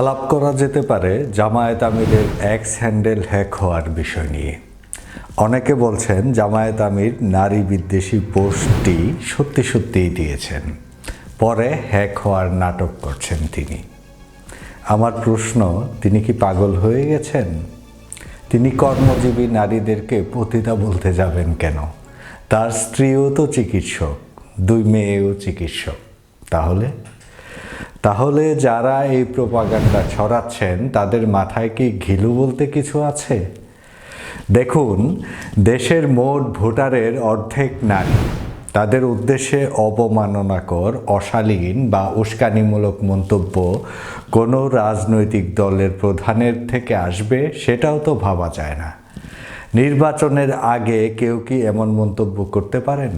আলাপ করা যেতে পারে জামায়াত আমিরের এক্স হ্যান্ডেল হ্যাক হওয়ার বিষয় নিয়ে। অনেকে বলছেন জামায়াত আমির নারী বিদ্বেষী পোস্টটি সত্যি সত্যিই দিয়েছেন। পরে হ্যাক হওয়ার নাটক করছেন তিনি। আমার প্রশ্ন, তিনি কি পাগল হয়ে গেছেন? তিনি কর্মজীবী নারীদেরকে পতিতা বলতে যাবেন কেন? তার স্ত্রীও তো চিকিৎসক, দুই মেয়েও চিকিৎসক। তাহলে? তাহলে যারা এই প্রপাগান্ডা ছড়াচ্ছেন, তাদের মাথায় কি ঘিলু বলতে কিছু আছে? দেখুন, দেশের মোট ভোটারের অর্ধেক নারী। তাদের উদ্দেশ্যে অবমাননাকর, অশালীন বা উস্কানিমূলক মন্তব্য কোনো রাজনৈতিক দলের প্রধানের থেকে আসবে, সেটাও তো ভাবা যায় না। নির্বাচনের আগে কেউ কি এমন মন্তব্য করতে পারেন?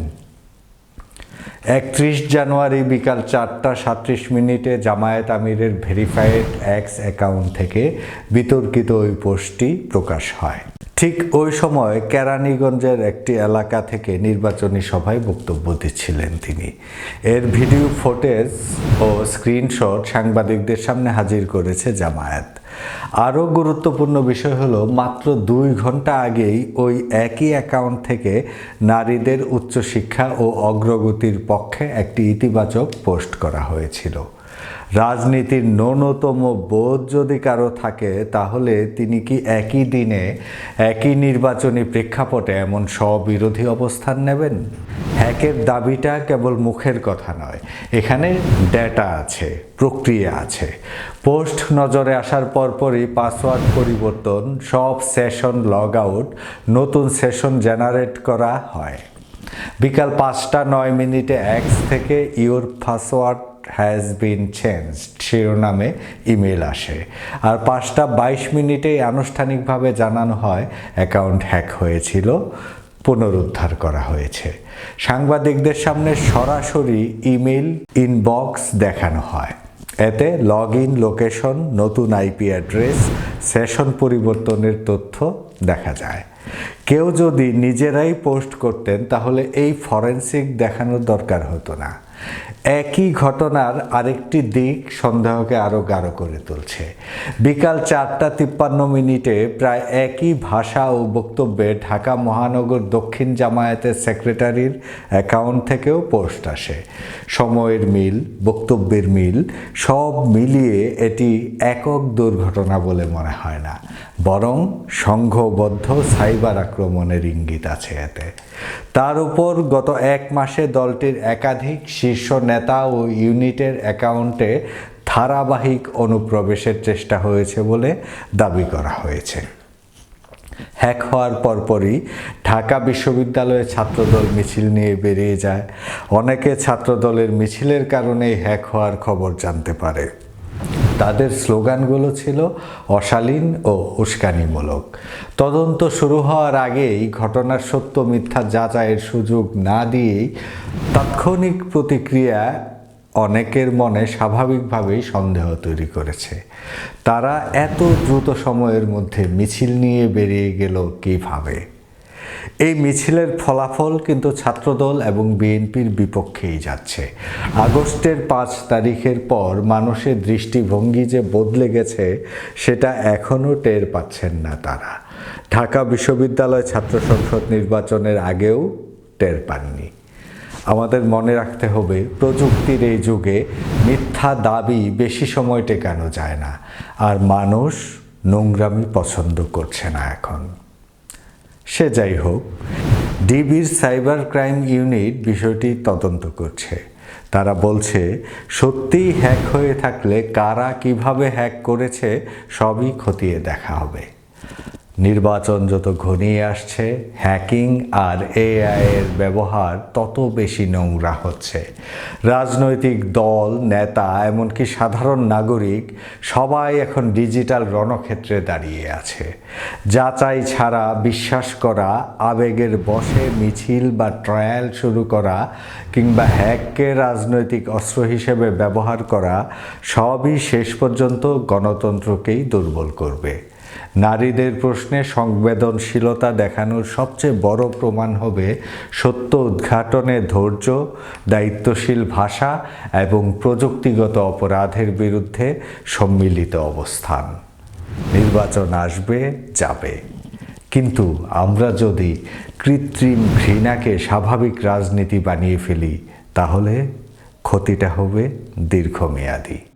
একত্রিশ জানুয়ারি বিকাল চারটা সাতত্রিশ মিনিটে জামায়াত আমিরের ভেরিফাইড অ্যাক্স অ্যাকাউন্ট থেকে বিতর্কিত ওই পোস্টটি প্রকাশ হয়। ঠিক ওই সময় কেরানীগঞ্জের একটি এলাকা থেকে নির্বাচনী সভায় বক্তব্য দিচ্ছিলেন তিনি। এর ভিডিও ফুটেজ ও স্ক্রিনশট সাংবাদিকদের সামনে হাজির করেছে জামায়াত। আরও গুরুত্বপূর্ণ বিষয় হলো, মাত্র দুই ঘণ্টা আগেই ওই একই অ্যাকাউন্ট থেকে নারীদের উচ্চশিক্ষা ও অগ্রগতির পক্ষে একটি ইতিবাচক পোস্ট করা হয়েছিল। রাজনীতির ন্যূনতম বোধ যদি কারও থাকে, তাহলে তিনি কি একই দিনে একই নির্বাচনী প্রেক্ষাপটে এমন স্ববিরোধী অবস্থান নেবেন? হ্যাকের দাবিটা কেবল মুখের কথা নয়, এখানে ডেটা আছে, প্রক্রিয়া আছে। পোস্ট নজরে আসার পরপরই পাসওয়ার্ড পরিবর্তন, সব সেশন লগ আউট নতুন সেশন জেনারেট করা হয়। বিকাল পাঁচটা নয় মিনিটে এক্স থেকে your password has been changed শিরোনামে ইমেল আসে। আর পাঁচটা বাইশ মিনিটেই আনুষ্ঠানিকভাবে জানানো হয় অ্যাকাউন্ট হ্যাক হয়েছিল, পুনরুদ্ধার করা হয়েছে। সাংবাদিকদের সামনে সরাসরি ইমেল ইনবক্স দেখানো হয়। এতে লগ ইন লোকেশন নতুন আইপি অ্যাড্রেস সেশন পরিবর্তনের তথ্য দেখা যায়। কেউ যদি নিজেরাই পোস্ট করতেন, তাহলে এই ফরেন্সিক দেখানোর দরকার হতো না। একই ঘটনার আরেকটি দিক সন্দেহকে আরও গাঢ় করে তুলছে। বিকাল চারটা তিপ্পান্ন মিনিটে প্রায় একই ভাষা ও বক্তব্যে ঢাকা মহানগর দক্ষিণ জামায়াতের সেক্রেটারির অ্যাকাউন্ট থেকেও পোস্ট আসে। সময়ের মিল, বক্তব্যের মিল, সব মিলিয়ে এটি একক দুর্ঘটনা বলে মনে হয় না। বরং সংঘবদ্ধ সাইবার আক্রমণের ইঙ্গিত আছে এতে। তার উপর গত এক মাসে দলটির একাধিক শীর্ষ নেতা ও ইউনিটের অ্যাকাউন্টে ধারাবাহিক অনুপ্রবেশের চেষ্টা হয়েছে বলে দাবি করা হয়েছে। হ্যাক হওয়ার পরপরই ঢাকা বিশ্ববিদ্যালয়ে ছাত্রদল মিছিল নিয়ে বেরিয়ে যায়। অনেকে ছাত্রদলের মিছিলের কারণেই হ্যাক হওয়ার খবর জানতে পারে। তাদের স্লোগানগুলো ছিল, অশালীন ও উস্কানিমূলক। তদন্ত শুরু হওয়ার আগেই ঘটনার সত্য মিথ্যা যাচাইয়ের সুযোগ না দিয়েই তাৎক্ষণিক প্রতিক্রিয়া অনেকের মনে স্বাভাবিকভাবেই সন্দেহ তৈরি করেছে। তারা এত দ্রুত সময়ের মধ্যে মিছিল নিয়ে বেরিয়ে গেল কীভাবে? এই মিছিলের ফলাফল কিন্তু ছাত্রদল এবং বিএনপির বিপক্ষেই যাচ্ছে। আগস্টের পাঁচ তারিখের পর মানুষের দৃষ্টিভঙ্গি যে বদলে গেছে, সেটা এখনও টের পাচ্ছেন না তারা। ঢাকা বিশ্ববিদ্যালয় ছাত্র সংসদ নির্বাচনের আগেও টের পাননি। আমাদের মনে রাখতে হবে, প্রযুক্তির এই যুগে মিথ্যা দাবি বেশি সময় টেকানো যায় না। আর মানুষ নোংরামি পছন্দ করছে না এখন। সে যাই হোক, ডিবির সাইবার ক্রাইম ইউনিট বিষয়টি তদন্ত করছে। তারা বলছে, সত্যিই হ্যাক হয়ে থাকলে কারা কীভাবে হ্যাক করেছে সবই খতিয়ে দেখা হবে। নির্বাচন যত ঘনিয়ে আসছে হ্যাকিং আর এআই এর ব্যবহার তত বেশি নোংরা হচ্ছে। রাজনৈতিক দল, নেতা, এমনকি সাধারণ নাগরিক সবাই এখন ডিজিটাল রণক্ষেত্রে দাঁড়িয়ে আছে। যাচাই ছাড়া, বিশ্বাস করা, আবেগের বসে মিছিল বা ট্রায়াল শুরু করা, কিংবা হ্যাককে রাজনৈতিক অস্ত্র হিসেবে ব্যবহার করা, সবই শেষ পর্যন্ত গণতন্ত্রকেই দুর্বল করবে। নারীদের প্রশ্নে সংবেদনশীলতা দেখানোর সবচেয়ে বড় প্রমাণ হবে সত্য উদ্ঘাটনে ধৈর্য, দায়িত্বশীল ভাষা এবং প্রযুক্তিগত অপরাধের বিরুদ্ধে সম্মিলিত অবস্থান। নির্বাচন আসবে, যাবে। কিন্তু আমরা যদি কৃত্রিম ঘৃণাকে স্বাভাবিক রাজনীতি বানিয়ে ফেলি, তাহলে ক্ষতিটা হবে দীর্ঘমেয়াদী।